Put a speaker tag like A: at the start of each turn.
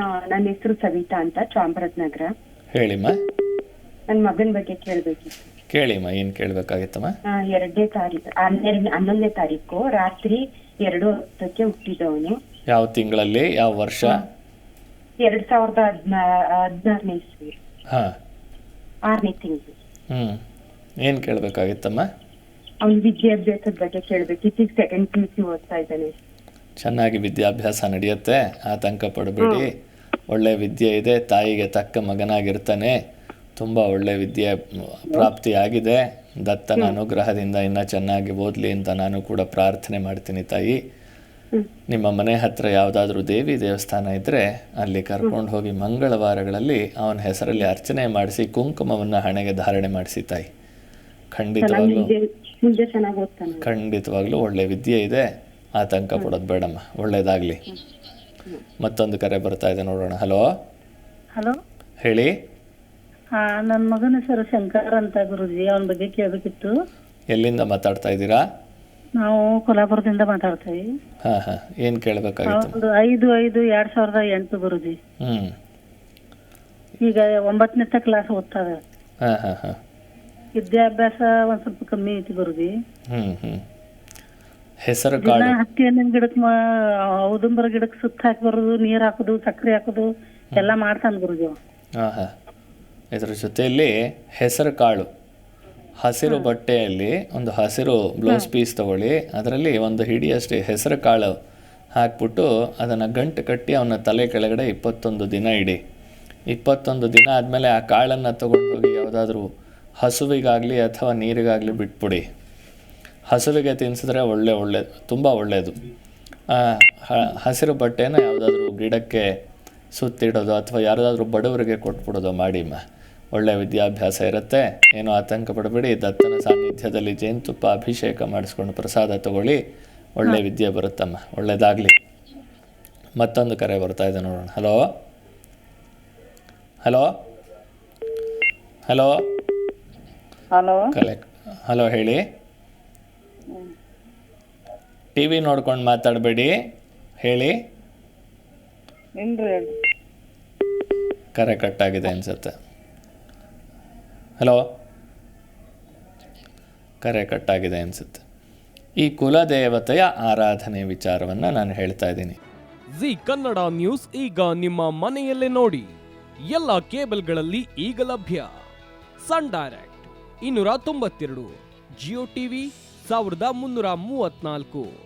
A: ನನ್ನ ಹೆಸರು ಸವಿತಾ ಅಂತ ಚಾಮರಾಜನಗರ.
B: ಹೇಳಿಮ್ಮ.
A: ನನ್ನ ಮಗನ ಬಗ್ಗೆ ಕೇಳಬೇಕಿತ್ತು
B: ಕೇಳಿಮ್ಮ ಏನು ಕೇಳಬೇಕಾಗಿತ್ತಮ್ಮ?
A: ಎರಡನೇ ತಾರೀಕು ಹನ್ನೆರಡು ಹನ್ನೊಂದನೇ ತಾರೀಕು ರಾತ್ರಿ ಎರಡು ಹತ್ತಕ್ಕೆ ಹುಟ್ಟಿದವನು.
B: ಯಾವ ತಿಂಗಳಲ್ಲಿ ಯಾವ ವರ್ಷ?
A: ಎರಡ್ ಸಾವಿರದ ಹದ್ನಾ ಹದಿನಾರನೇ ಇಸ್ವಿ.
B: ಹಾಂ.
A: ಆರನೇ ತಿಂಗಳು.
B: ಹ್ಮ್. ಏನ್ ಕೇಳಬೇಕಾಗಿತ್ತಮ್ಮ?
A: ಅವ್ನ ವಿದ್ಯಾಭ್ಯಾಸದ ಬಗ್ಗೆ ಕೇಳ್ಬೇಕಿತ್ತು ಈಗ ಸೆಕೆಂಡ್ ಪಿ ಯು ಸಿ ಓದ್ತಾ ಇದ್ದಾನೆ.
B: ಚೆನ್ನಾಗಿ ವಿದ್ಯಾಭ್ಯಾಸ ನಡೆಯುತ್ತೆ ಆತಂಕ ಪಡಬೇಡಿ. ಒಳ್ಳೆ ವಿದ್ಯೆ ಇದೆ ತಾಯಿಗೆ ತಕ್ಕ ಮಗನಾಗಿರ್ತಾನೆ. ತುಂಬ ಒಳ್ಳೆ ವಿದ್ಯೆ ಪ್ರಾಪ್ತಿಯಾಗಿದೆ ದತ್ತನ ಅನುಗ್ರಹದಿಂದ ಇನ್ನ ಚೆನ್ನಾಗಿ ಓದಲಿ ಅಂತ ನಾನು ಕೂಡ ಪ್ರಾರ್ಥನೆ ಮಾಡ್ತೀನಿ ತಾಯಿ. ನಿಮ್ಮ ಮನೆ ಹತ್ರ ಯಾವುದಾದ್ರೂ ದೇವಿ ದೇವಸ್ಥಾನ ಇದ್ರೆ ಅಲ್ಲಿ ಕರ್ಕೊಂಡು ಹೋಗಿ ಮಂಗಳವಾರಗಳಲ್ಲಿ ಅವನ ಹೆಸರಲ್ಲಿ ಅರ್ಚನೆ ಮಾಡಿಸಿ ಕುಂಕುಮವನ್ನು ಹಣೆಗೆ ಧಾರಣೆ ಮಾಡಿಸಿ ತಾಯಿ. ಖಂಡಿತವಾಗ್ಲೂ ಖಂಡಿತವಾಗ್ಲೂ ಒಳ್ಳೆ ವಿದ್ಯೆ ಇದೆ. ಆತಂಕ ಪಡೋದು ಬೇಡಮ್ಮ ಒಳ್ಳೇದಾಗಲಿ. ಮತ್ತೊಂದು ಕರೆ ಬರ್ತಾ ಇದೆ ನೋಡೋಣ. ಹಲೋ?
C: ಹಲೋ?
B: ಹೇಳಿ.
C: ನನ್ನ ಮಗನ ಹೆಸರು ಶಂಕರ್ ಅಂತ ಗುರುಜಿ ಅವನ ಬಗ್ಗೆ ಕೇಳಬೇಕಿತ್ತು.
B: ಎಲ್ಲಿಂದ ಮಾತಾಡ್ತಾ ಇದ್ದೀರಾ?
C: ನಾವು ಕೊಲ್ಲಾಪುರದಿಂದ ಮಾತಾಡ್ತೀವಿ
B: ಹಾ ಹಾ ಏನು ಕೇಳಬೇಕಾಗಿತ್ತು?
C: ಒಂದು ಐದು ಐದು ಎರಡ್ ಸಾವಿರದ ಎಂಟು ಗುರುಜಿ.
B: ಹ್ಮ್.
C: ಈಗ ಒಂಬತ್ತನೇ ಕ್ಲಾಸ್ ಓದ್ತಾರೆ
B: ಹಾ ಹಾ ಹಾ.
C: ವಿದ್ಯಾಭ್ಯಾಸ ಒಂದ್ ಸ್ವಲ್ಪ ಕಮ್ಮಿ ಐತಿ ಗುರುಜಿ.
B: ಹ್ಮ್ ಹ್ಞೂ ಹೆಸರು ಕಾಳು
C: ಹತ್ತಿ ಹಣ್ಣಿನ ಗಿಡಕ್ ಔದುಂಬರ ಗಿಡಕ್ ಸುತ್ತ ಹಾಕಿ ಬರೋದು ನೀರ್ ಹಾಕೋದು ಸಕ್ಕರೆ ಹಾಕೋದು ಎಲ್ಲ ಮಾಡ್ತಾನೆ ಗುರುಜಿ
B: ಹಾ ಹಾ ಇದರ ಜೊತೆಯಲ್ಲಿ ಹೆಸರು ಕಾಳು. ಹಸಿರು ಬಟ್ಟೆಯಲ್ಲಿ ಒಂದು ಹಸಿರು ಬ್ಲೌಸ್ ಪೀಸ್ ತಗೊಳ್ಳಿ. ಅದರಲ್ಲಿ ಒಂದು ಹಿಡಿಯಷ್ಟು ಹೆಸರು ಕಾಳು ಹಾಕ್ಬಿಟ್ಟು ಅದನ್ನು ಗಂಟು ಕಟ್ಟಿ ಅವನ ತಲೆ ಕೆಳಗಡೆ ಇಪ್ಪತ್ತೊಂದು ದಿನ ಇಡಿ. ಇಪ್ಪತ್ತೊಂದು ದಿನ ಆದಮೇಲೆ ಆ ಕಾಳನ್ನು ತಗೊಂಡು ಹೋಗಿ ಯಾವುದಾದ್ರೂ ಹಸುವಿಗಾಗಲಿ ಅಥವಾ ನೀರಿಗಾಗಲಿ ಬಿಟ್ಬಿಡಿ. ಹಸುವಿಗೆ ತಿನ್ನಿಸಿದ್ರೆ ಒಳ್ಳೆ ಒಳ್ಳೆಯದು ತುಂಬ ಒಳ್ಳೆಯದು. ಆ, ಹಸಿರು ಬಟ್ಟೆನ ಯಾವುದಾದ್ರೂ ಗಿಡಕ್ಕೆ ಸುತ್ತಿಡೋದು ಅಥವಾ ಯಾರಾದರೂ ಬಡವರಿಗೆ ಕೊಟ್ಬಿಡೋದು ಮಾಡಿಮ್ಮ ಒಳ್ಳೆ ವಿದ್ಯಾಭ್ಯಾಸ ಇರುತ್ತೆ. ಏನು ಆತಂಕ ಪಡಬೇಡಿ. ದತ್ತನ ಸಾನ್ನಿಧ್ಯದಲ್ಲಿ ಜೇನುತುಪ್ಪ ಅಭಿಷೇಕ ಮಾಡಿಸ್ಕೊಂಡು ಪ್ರಸಾದ ತಗೊಳ್ಳಿ. ಒಳ್ಳೆ ವಿದ್ಯೆ ಬರುತ್ತಮ್ಮ. ಒಳ್ಳೆಯದಾಗಲಿ ಮತ್ತೊಂದು ಕರೆ ಬರ್ತಾ ಇದೆ ನೋಡೋಣ. Hello? Hello? Hello?
C: Hello?
B: Hello ಹೇಳಿ. ಟಿ ವಿ ನೋಡ್ಕೊಂಡು ಮಾತಾಡಬೇಡಿ. ಹೇಳಿ.
C: ಕರೆ
B: ಕರೆ ಕಟ್ಟಾಗಿದೆ ಅನ್ಸುತ್ತೆ. ಹಲೋ. ಕರೆ ಕಟ್ಟಾಗಿದೆ ಅನ್ಸುತ್ತೆ. ಈ ಕುಲದೇವತೆಯ ಆರಾಧನೆ ವಿಚಾರವನ್ನು ನಾನು ಹೇಳ್ತಾ ಇದ್ದೀನಿ.
D: ಜಿ ಕನ್ನಡ ನ್ಯೂಸ್ ಈಗ ನಿಮ್ಮ ಮನೆಯಲ್ಲೇ ನೋಡಿ. ಎಲ್ಲ ಕೇಬಲ್ಗಳಲ್ಲಿ ಈಗ ಲಭ್ಯ. ಸನ್ ಡೈರೆಕ್ಟ್ ಇನ್ನೂರ ತೊಂಬತ್ತೆರಡು ಜಿಯೋ ಟಿವಿ ಸಾವಿರದ ಮುನ್ನೂರ ಮೂವತ್ನಾಲ್ಕು